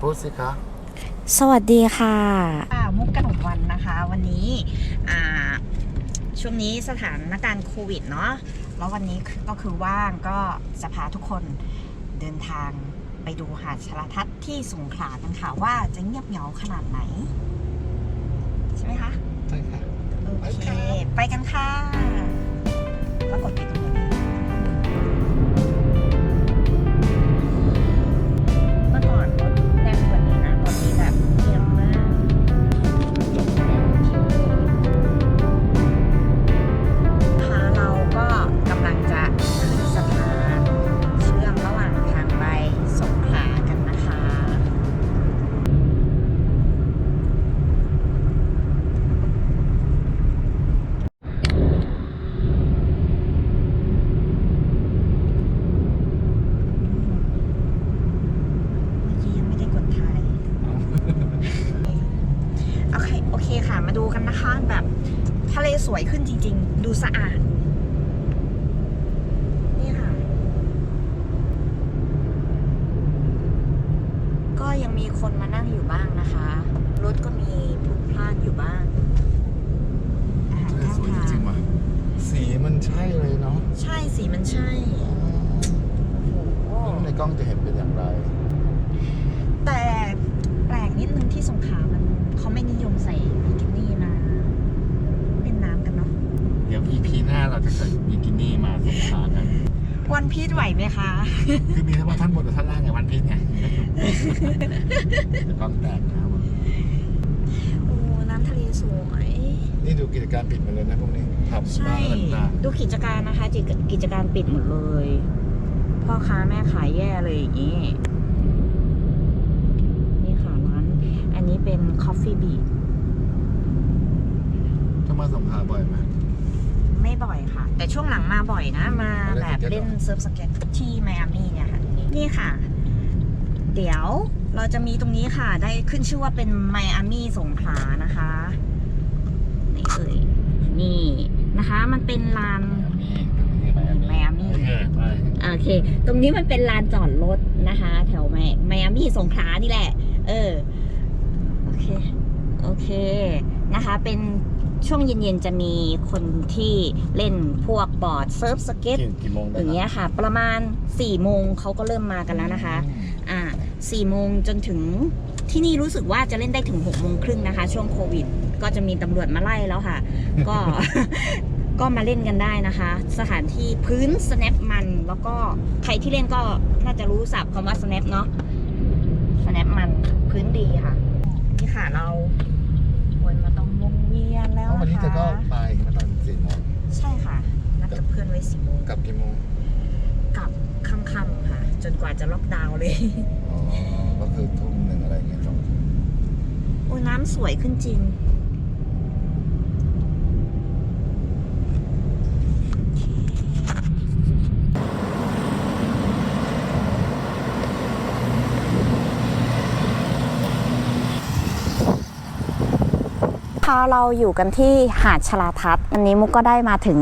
พูดสิคะ สวัสดีค่ะ ค่ะมุกกระหนกวันนะคะวันนี้อ่าช่วงนี้สถานการณ์โควิดเนาะแล้ววันนี้ก็คือว่างก็จะพาทุกคนเดินทางไปดูหาดชลทัศน์ที่สงขลากันค่ะว่าจะเงียบเหงาขนาดไหน ใช่ไหมคะ ใช่ค่ะ โอไปเคครับไปกันค่ะ มาดูกันนะคะ แบบทะเลสวยขึ้นจริง ๆ ดูสะอาด นี่ค่ะ ก็ยังมีคนมานั่งอยู่บ้างนะคะ รถก็มีพลุกพล่านอยู่บ้างอาหารข้างสวยทางจริงว่ะสีมันใช่เลยเนาะใช่สิมันใช่ โอ้โหไม่รู้ในกล้องจะเห็นเป็นอย่างไร แต่แปลกนิดนึงที่สงขลามันเขาไม่นิยมใส่บิกินี่มาเล่นน้ำกันเนาะ เดี๋ยว EP หน้าเราจะใส่บิกินี่มาสงขลากัน วันพีชไหวไหมคะ คือมีทั้งว่าท่านบนกับท่านล่างไงวันพีชไงแต่กล้องแตกนะโอ้น้ำทะเลสวย นี่ดูกิจการปิดหมดเลยนะพวกนี้ผับใช่บาร์ต่างดูกิจการนะคะกิจกิจการปิดหมดเลย พ่อค้าแม่ขายแย่เลยอย่างนี้ นี่ค่ะร้าน อันนี้เป็น Coffee Beat ๆถ้ามาสงขลาบ่อยไหม ไม่บ่อยค่ะ แต่ช่วงหลังมาบ่อยนะ มาเล่นแบบสเก็ตเหรอเล่นเซิร์ฟสเก็ตที่ไมอามี่เนี่ยค่ะนี่ค่ะ เดี๋ยวเราจะมีตรงนี้ค่ะ ได้ขึ้นชื่อว่าเป็นไมอามี่สงขลานะคะนี่เอ่ยนี่นะคะ มันเป็นลานมีตรงนี้ไมอามี่ไมอามี่โอเคไปโอเค ตรงนี้มันเป็นลานจอดรถนะคะ แถวไมไมอามี่สงขลานี่แหละ เออ โอเค โอเคนะคะ เป็น ช่วงเย็นๆจะมีคนที่เล่นพวกบอร์ดเซิร์ฟสเก็ตกี่กี่โมงได้อย่างเงี้ยค่ะ ประมาณ4ี่โมงเขาก็เริ่มมากันแล้วนะคะ อ่าสี่โมงจนถึงที่นี่รู้สึกว่าจะเล่นได้ถึง6กโมงครึ่งนะคะ ช่วงโควิด ก็จะมีตำรวจมาไล่แล้วค่ะ ก็ ก็มาเล่นกันได้นะคะ สถานที่พื้น snap มัน แล้วก็ใครที่เล่นก็น่าจะรู้ศัพท์คำว่า snap เนาะ snap มันพื้นดีค่ะ นี่ค่ะเราวนมาตรงวงเวีย นแล้วเพราะวันนะนี้เธอก็คะไปเมื่อตอนสี่โมงใช่ค่ะ นัดกับเพื่อนไว้สี่โมงกลับกี่โมงกลับค่ำๆค่ะ จนกว่าจะล็อกดาวน์เลย อ๋อ ก็คือทุ่มหนึ่งอะไรเงี้ยสองทุ่มโอ้ยน้ำสวยขึ้นจริง เราอยู่กันที่หาดชลาทัศน์อันนี้มุกก็ได้มาถึง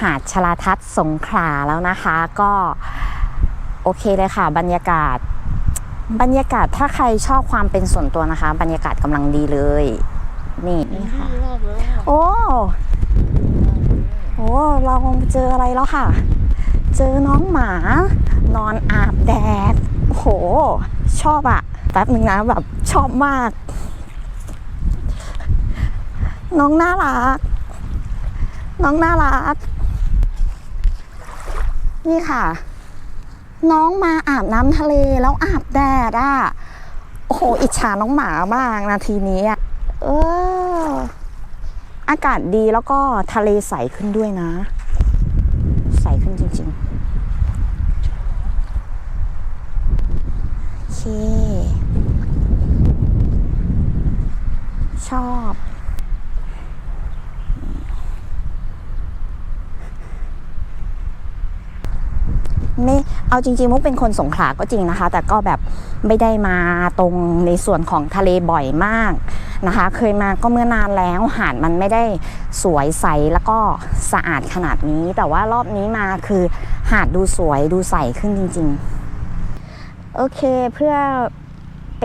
หาดชลาทัศน์สงขลาแล้วนะคะ ก็โอเคเลยค่ะ บรรยากาศ บรรยากาศถ้าใครชอบความเป็นส่วนตัวนะคะ บรรยากาศกำลังดีเลย นี่นี่ค่ะ โอ้โอ้เราเจออะไรแล้วค่ะ เจอน้องหมา นอนอาบแดดโอ้โหชอบอะแป๊บหนึ่งนะแบบชอบมาก น้องน่ารัก น้องน่ารัก นี่ค่ะ น้องมาอาบน้ำทะเลแล้วอาบแดดอะ โอ้โห อิจฉาน้องหมามากนาทีนี้อะเออ อากาศดีแล้วก็ทะเลใสขึ้นด้วยนะ ใสขึ้นจริง ๆ โอเค ชอบ ไม่เอาจริงๆมุกเป็นคนสงขลาก็จริงนะคะ แต่ก็แบบไม่ได้มาตรงในส่วนของทะเลบ่อยมากนะคะ เคยมาก็เมื่อนานแล้วหาดมันไม่ได้สวยใสแล้วก็สะอาดขนาดนี้ แต่ว่ารอบนี้มาคือหาดดูสวยดูใสขึ้นจริง ๆ โอเคเพื่อ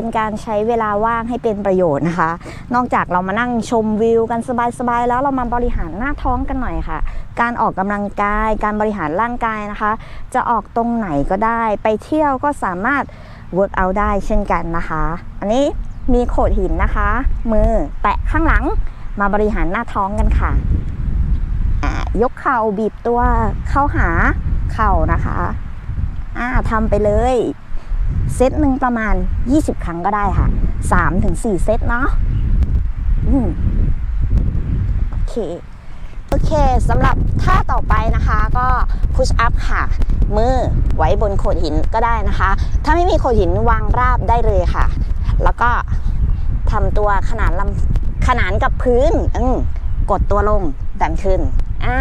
เป็นการใช้เวลาว่างให้เป็นประโยชน์นะคะ นอกจากเรามานั่งชมวิวกันสบายๆแล้วเรามาบริหารหน้าท้องกันหน่อยค่ะ การออกกำลังกาย การบริหารร่างกายนะคะ จะออกตรงไหนก็ได้ ไปเที่ยวก็สามารถ work out ได้เช่นกันนะคะ อันนี้มีโขดหินนะคะ มือแตะข้างหลังมาบริหารหน้าท้องกันค่ะยกเข่าบีบตัวเข้าหาเข่านะคะอ่าทำไปเลย เซตหนึ่งประมาณ 20 ครั้งก็ได้ค่ะ 3-4 เซตเนาะอืมโอเค โอเคสำหรับท่าต่อไปนะคะก็ push up ค่ะ มือไว้บนโขดหินก็ได้นะคะ ถ้าไม่มีโขดหินวางราบได้เลยค่ะ แล้วก็ทำตัวขนานลำขนานกับพื้นอืกดตัวลงดันขึ้น อ่า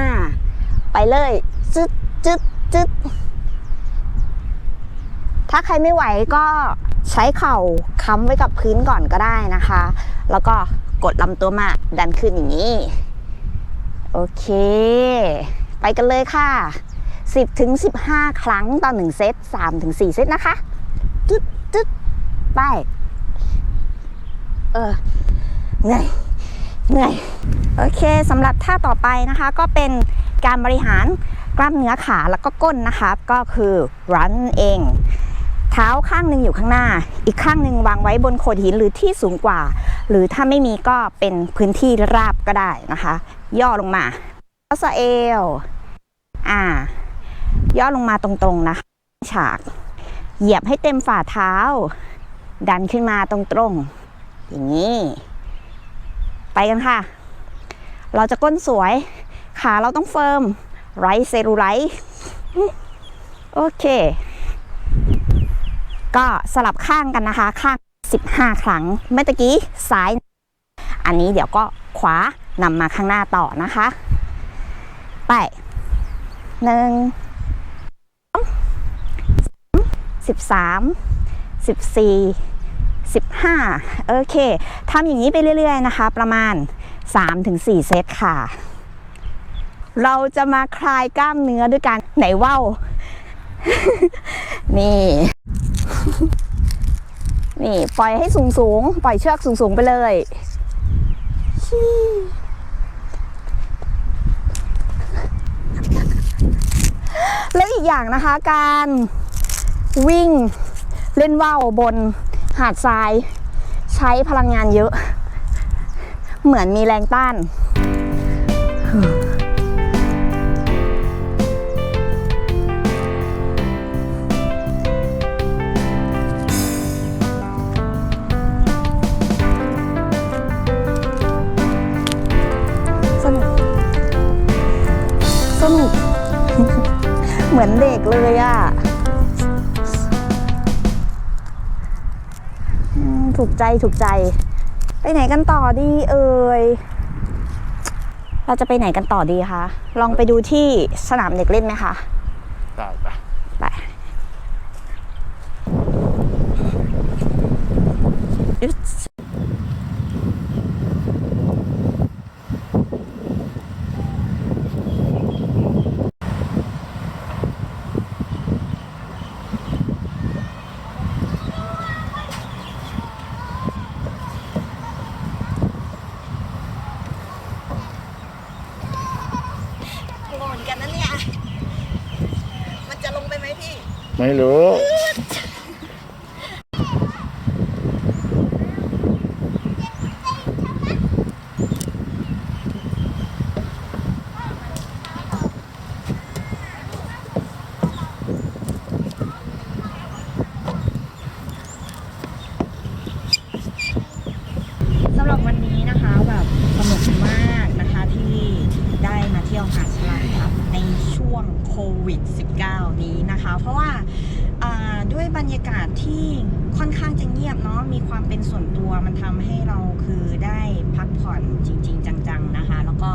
ไปเลย จึ๊ดจึ๊ดจึ๊ด ถ้าใครไม่ไหวก็ใช้เข่าค้ำไว้กับพื้นก่อนก็ได้นะคะ แล้วก็กดลำตัวมาดันขึ้นอย่างนี้ โอเค ไปกันเลยค่ะ 10ถึง15 ครั้งต่อ1เซต3ถึง4เซตนะคะตึ๊ดตึ๊ดไปเออเหนื่อยเหนื่อยโอเคสำหรับท่าต่อไปนะคะ ก็เป็นการบริหารกล้ามเนื้อขาแล้วก็ก้นนะคะ ก็คือ run เอง เท้าข้างหนึ่งอยู่ข้างหน้า อีกข้างหนึ่งวางไว้บนโขดหินหรือที่สูงกว่า หรือถ้าไม่มีก็เป็นพื้นที่ราบก็ได้นะคะ ย่อลงมาอัสเอลอ่า ย่อลงมาตรงๆนะคะฉาก เหยียบให้เต็มฝ่าเท้า ดันขึ้นมาตรงๆอย่างนี้ ไปกันค่ะ เราจะก้นสวย ขาเราต้องเฟิร์มไรเซรูไรโอเค ก็สลับข้างกันนะคะ ข้าง 15 ครั้ง เมื่อกี้ซ้าย อันนี้เดี๋ยวก็ขวานำมาข้างหน้าต่อนะคะ ไปหนึ่งสองสิบสามสิบสี่สิบห้าโอเคทำอย่างนี้ไปเรื่อย ๆ นะคะ ประมาณ 3-4 เซตค่ะ เราจะมาคลายกล้ามเนื้อด้วยกันไหนว่าว นี่ นี่ ปล่อยให้สูงสูงปล่อยเชือกสูงสูงไปเลยแล้วอีกอย่างนะคะการวิ่งเล่นว่าวบนหาดทราย ใช้พลังงานเยอะ เหมือนมีแรงต้าน เหมือนเด็กเลยอะ่ะอืมถูกใจถูกใจ ไปไหนกันต่อดีเอ่ยเราจะไปไหนกันต่อดีคะลองไปดูที่สนามเด็กเล่นไหมคะได้ปะไปอึ๊ดกลัวเหมือนกันนะเนี่ย มันจะลงไปไหมพี่ ไม่รู้ สำหรับวันนี้นะคะแบบสนุกมากนะคะที่ได้มาเที่ยวหาดฉลาดครับในช่วงโควิด -19 นี้นะคะ เพราะว่าอ่า ด้วยบรรยากาศที่ค่อนข้างจะเงียบเนาะมีความเป็นส่วนตัวมันทำให้เราคือได้พักผ่อนจริง ๆ จัง ๆ นะคะ แล้วก็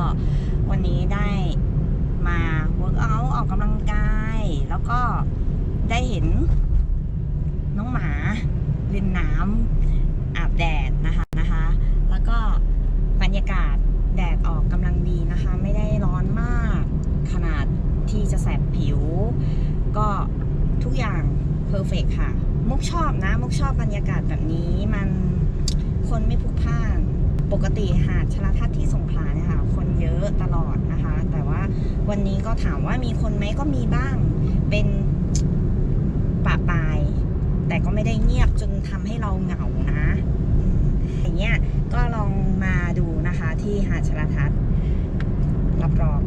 วันนี้ได้มา work out ออกกำลังกาย แล้วก็ได้เห็นน้องหมาเล่นน้ำอาบแดดนะคะนะคะ แล้วก็บรรยากาศแดดออกกำลังดีนะคะ ไม่ได้ร้อนมากขนาดที่จะแสบผิว ก็ทุกอย่างเพอร์เฟกค่ะ มุก มุกชอบนะ มุ กชอบบรรยากาศแบบนี้มันคนไม่พลุกพล่านปกติหาดชลทัศน์ที่สงขลาเนี่ยค่ะคนเยอะตลอดนะคะ แต่ว่าวันนี้ก็ถามว่ามีคนไหมก็มีบ้าง เป็นปะปาย แต่ก็ไม่ได้เงียบจนทำให้เราเหงานะอืมอย่างเงี้ยก็ลองมาดูนะคะที่หาดชลทัศน์รับรอง